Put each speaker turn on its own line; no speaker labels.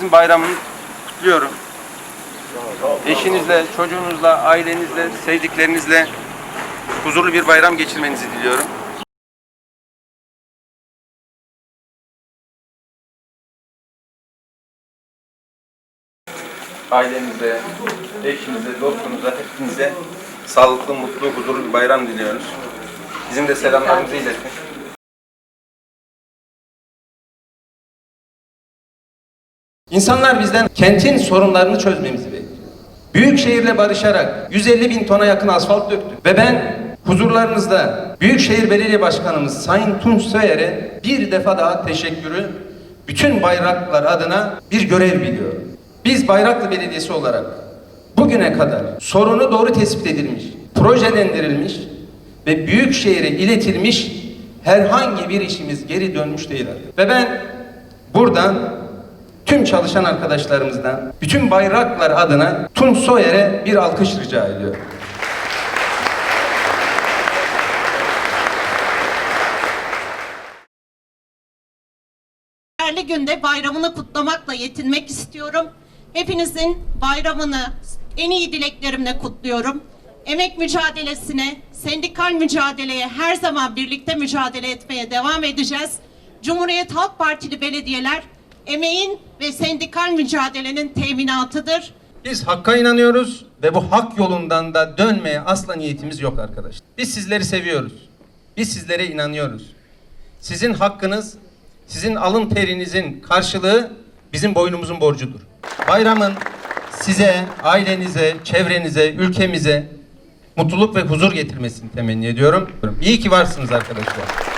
Sizin bayramını kutluyorum. Eşinizle, çocuğunuzla, ailenizle, sevdiklerinizle huzurlu bir bayram geçirmenizi diliyorum. Ailenize, eşinize, dostunuza, hepinize sağlıklı, mutlu, huzurlu bir bayram diliyoruz. Bizim de selamlarımızı iletin.
İnsanlar bizden kentin sorunlarını çözmemizi bekliyor. Büyük şehirle barışarak 150 bin tona yakın asfalt döktük. Ve ben huzurlarınızda Büyükşehir Belediye Başkanımız Sayın Tunç Soyer'e bir defa daha teşekkürü bütün bayraklar adına bir görev biliyorum. Biz Bayraklı Belediyesi olarak bugüne kadar sorunu doğru tespit edilmiş, projelendirilmiş ve Büyükşehir'e iletilmiş herhangi bir işimiz geri dönmüş değil. Ve ben buradan tüm çalışan arkadaşlarımızdan, bütün bayraklar adına Tunç Soyer'e bir alkış rica ediyorum.
değerli günde bayramını kutlamakla yetinmek istiyorum. Hepinizin bayramını en iyi dileklerimle kutluyorum. Emek mücadelesine, sendikal mücadeleye her zaman birlikte mücadele etmeye devam edeceğiz. Cumhuriyet Halk Partili belediyeler emeğin ve sendikal mücadelenin teminatıdır.
Biz hakka inanıyoruz ve bu hak yolundan da dönmeye asla niyetimiz yok arkadaşlar. Biz sizleri seviyoruz. Biz sizlere inanıyoruz. Sizin hakkınız, sizin alın terinizin karşılığı bizim boynumuzun borcudur. Bayramın size, ailenize, çevrenize, ülkemize mutluluk ve huzur getirmesini temenni ediyorum. İyi ki varsınız arkadaşlar.